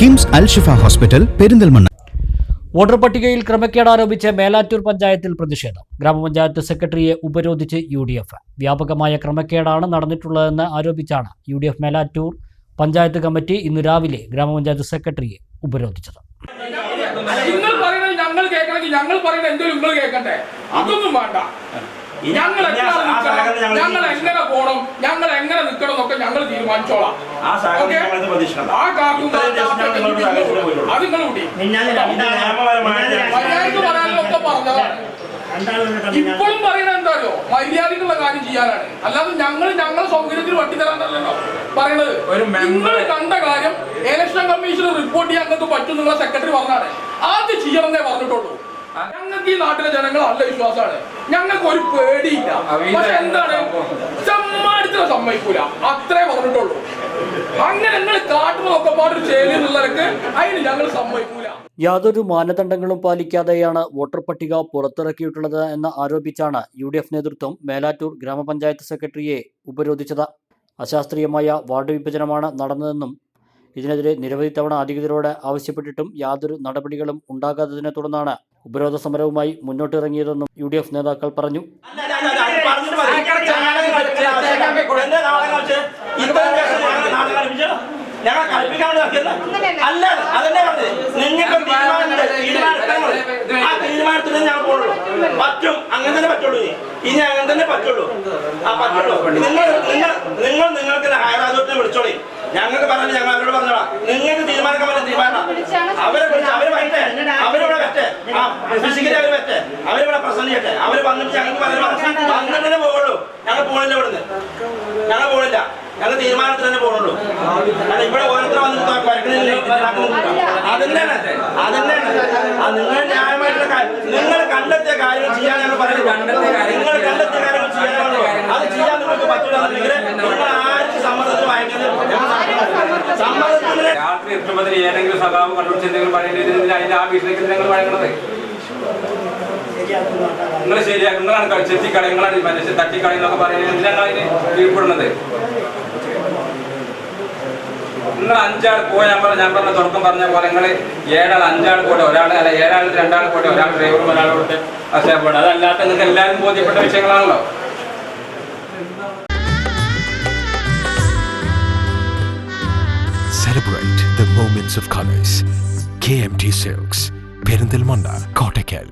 KIMS Alshifa hospital Perinthalmanna. Voter പട്ടികയിൽ ക്രമക്കേട് ആരോപിച്ച് മേലാറ്റൂർ പഞ്ചായത്തിൽ പ്രതിഷേധം. ഗ്രാമപഞ്ചായത്ത് സെക്രട്ടറിയെ ഉപരോധിച്ച് യു ഡി എഫ് വ്യാപകമായ ക്രമക്കേടാണ് നടന്നിട്ടുള്ളതെന്ന് ആരോപിച്ചാണ് U D F Melattur panchayat committee ഇന്ന് രാവിലെ ഗ്രാമപഞ്ചായത്ത് സെക്രട്ടറിയെ ഉപരോധിച്ചത്. നിങ്ങൾ പറയുന്നത് ഞങ്ങൾ കേൾക്കണമെങ്കിൽ ഞങ്ങൾ പറയുന്നത് എന്തെങ്കിലും നിങ്ങൾ കേൾക്കണ്ടേ അതൊന്നും വേണ്ട. ഞങ്ങൾ ഞങ്ങൾ എങ്ങനെ പോകണം ഞങ്ങൾ എങ്ങനെ നിൽക്കണം എന്നൊക്കെ ഞങ്ങൾ തീരുമാനിച്ചോളാം. ആ കാക്കും അത് നിങ്ങൾ പറയാനൊക്കെ പറഞ്ഞതാണ് ഇപ്പോഴും പറയുന്നത് എന്താണോ മര്യാദക്കുള്ള കാര്യം ചെയ്യാനാണ്. അല്ലാതെ ഞങ്ങൾ ഞങ്ങളെ സൗകര്യത്തിന് വട്ടി തരാനല്ലോ പറയണത് നിങ്ങൾ കണ്ട കാര്യം ഇലക്ഷൻ കമ്മീഷൻ റിപ്പോർട്ട് ചെയ്യാൻ നിങ്ങൾക്ക് പറ്റും നിങ്ങളെ സെക്രട്ടറി പറഞ്ഞാണ് ആദ്യം ചെയ്യണമെന്നേ പറഞ്ഞിട്ടുള്ളൂ. ഞങ്ങൾക്ക് ഈ നാട്ടിലെ ജനങ്ങൾ നല്ല വിശ്വാസമാണ്. ഞങ്ങൾക്ക് ഒരു പേടിയില്ല. പക്ഷെ എന്താണ്? ചമ്മാടിച്ചിനെ സമ്മതിക്കൂല. അത്രേ പറഞ്ഞിട്ടുള്ളൂ. അങ്ങനെ ഞങ്ങൾ കാട്ടുന്നതൊക്കെ പാടൊരു ചേരുന്നുള്ളവർക്ക് അതിന് ഞങ്ങൾ സമ്മതിക്കൂല. യാതൊരു മാനദണ്ഡങ്ങളും പാലിക്കാതെയാണ് വോട്ടർ പട്ടിക പുറത്തിറക്കിയിട്ടുള്ളത് എന്ന് ആരോപിച്ചാണ് യു ഡി എഫ് നേതൃത്വം മേലാറ്റൂർ ഗ്രാമപഞ്ചായത്ത് സെക്രട്ടറിയെ ഉപരോധിച്ചത്. അശാസ്ത്രീയമായ വാർഡ് വിഭജനമാണ് നടന്നതെന്നും ഇതിനെതിരെ നിരവധി തവണ അധികൃതരോട് ആവശ്യപ്പെട്ടിട്ടും യാതൊരു നടപടികളും ഉണ്ടാകാത്തതിനെ തുടർന്നാണ് ഉപരോധ സമരവുമായി മുന്നോട്ടിറങ്ങിയതെന്നും യു ഡി എഫ് നേതാക്കൾ പറഞ്ഞു ഞങ്ങൾ കൽപ്പിക്കാൻ. അല്ല അതന്നെ ആ പറ്റും അങ്ങനെ തന്നെ പറ്റുള്ളൂ. ഇനി അങ്ങനെ തന്നെ പറ്റുള്ളൂ ആ പറ്റുള്ളൂ നിങ്ങൾ നിങ്ങൾ നിങ്ങൾ നിങ്ങൾക്ക് ഹൈദരാബാദിനെ വിളിച്ചോളി ഞങ്ങൾക്ക് പറഞ്ഞു ഞങ്ങൾ അവരോട് പറഞ്ഞോളാം നിങ്ങൾക്ക് തീരുമാനിക്കാൻ പറ്റുന്ന തീരുമാനം അവരെ വിളിച്ച് അവർ വരട്ടെ അവരിവിടെ വരട്ടെ ഫിസിക്കലി അവർ വരട്ടെ. അവരിവിടെ പ്രസന്റ് ചെയ്യട്ടെ. അവർ വന്നിട്ട് ഞങ്ങൾക്ക് പറഞ്ഞു വന്നിട്ടേ പോകുള്ളൂ ഞങ്ങൾ പോണില്ല ഇവിടുന്ന്. ഞങ്ങൾ പോണില്ല. ഞങ്ങൾ തീരുമാനത്തിൽ തന്നെ പോകുള്ളൂ കാരണം ഇവിടെ ഓരോരുത്തർ വന്നിട്ട് അതിന്റെ അതിന്റെ നിങ്ങൾ ന്യായമായിട്ടുള്ള കാര്യം. നിങ്ങൾ കണ്ടെത്തിയ കാര്യങ്ങൾ ചെയ്യാൻ ഞങ്ങൾ പറയുന്നത് നിങ്ങൾ കണ്ടെത്തിയ കാര്യങ്ങൾ ചെയ്യാനുള്ളൂ അത് ചെയ്യാൻ നിങ്ങൾക്ക് പറ്റില്ല നിങ്ങൾ ആർക്ക് സമ്മർദ്ദത്തിൽ വായിക്കുന്നത് സമ്മർദ്ദത്തിന് രാത്രി എത്തുമ്പോൾ ഏതെങ്കിലും സഖാവ് കണ്ടുപിടിച്ചെന്തെങ്കിലും പറയേണ്ടി അതിന്റെ ആ വീട്ടിലേക്ക് നിങ്ങൾ വഴങ്ങണത്? നിങ്ങൾ ശരിയാക്കും നിങ്ങളാണ് കളി. ചെത്തിക്കളി നിങ്ങളാണ് മറ്റേ തട്ടിക്കളി എന്നൊക്കെ പറയുന്നത് ഞങ്ങളതിന് കീഴ്പ്പെടുന്നത്? നിങ്ങൾ അഞ്ചാൾ പോയി ഞാൻ പറഞ്ഞ ഞാൻ പറഞ്ഞ തുടക്കം പറഞ്ഞ പോലെ നിങ്ങൾ ഏഴാൾ അഞ്ചാൾ കൂടെ ഒരാൾ അല്ല ഏഴാൾ രണ്ടാൾ കൂടെ ഒരാൾ ഡ്രൈവറും ഒരാളോട് അസേപ്പോടെ അതല്ലാത്ത നിങ്ങൾക്ക് എല്ലാവരും ബോധ്യപ്പെട്ട വിഷയങ്ങളാണല്ലോ. Celebrate the moments of colors. KMT Silks, Perindalmanda, Kottakkal.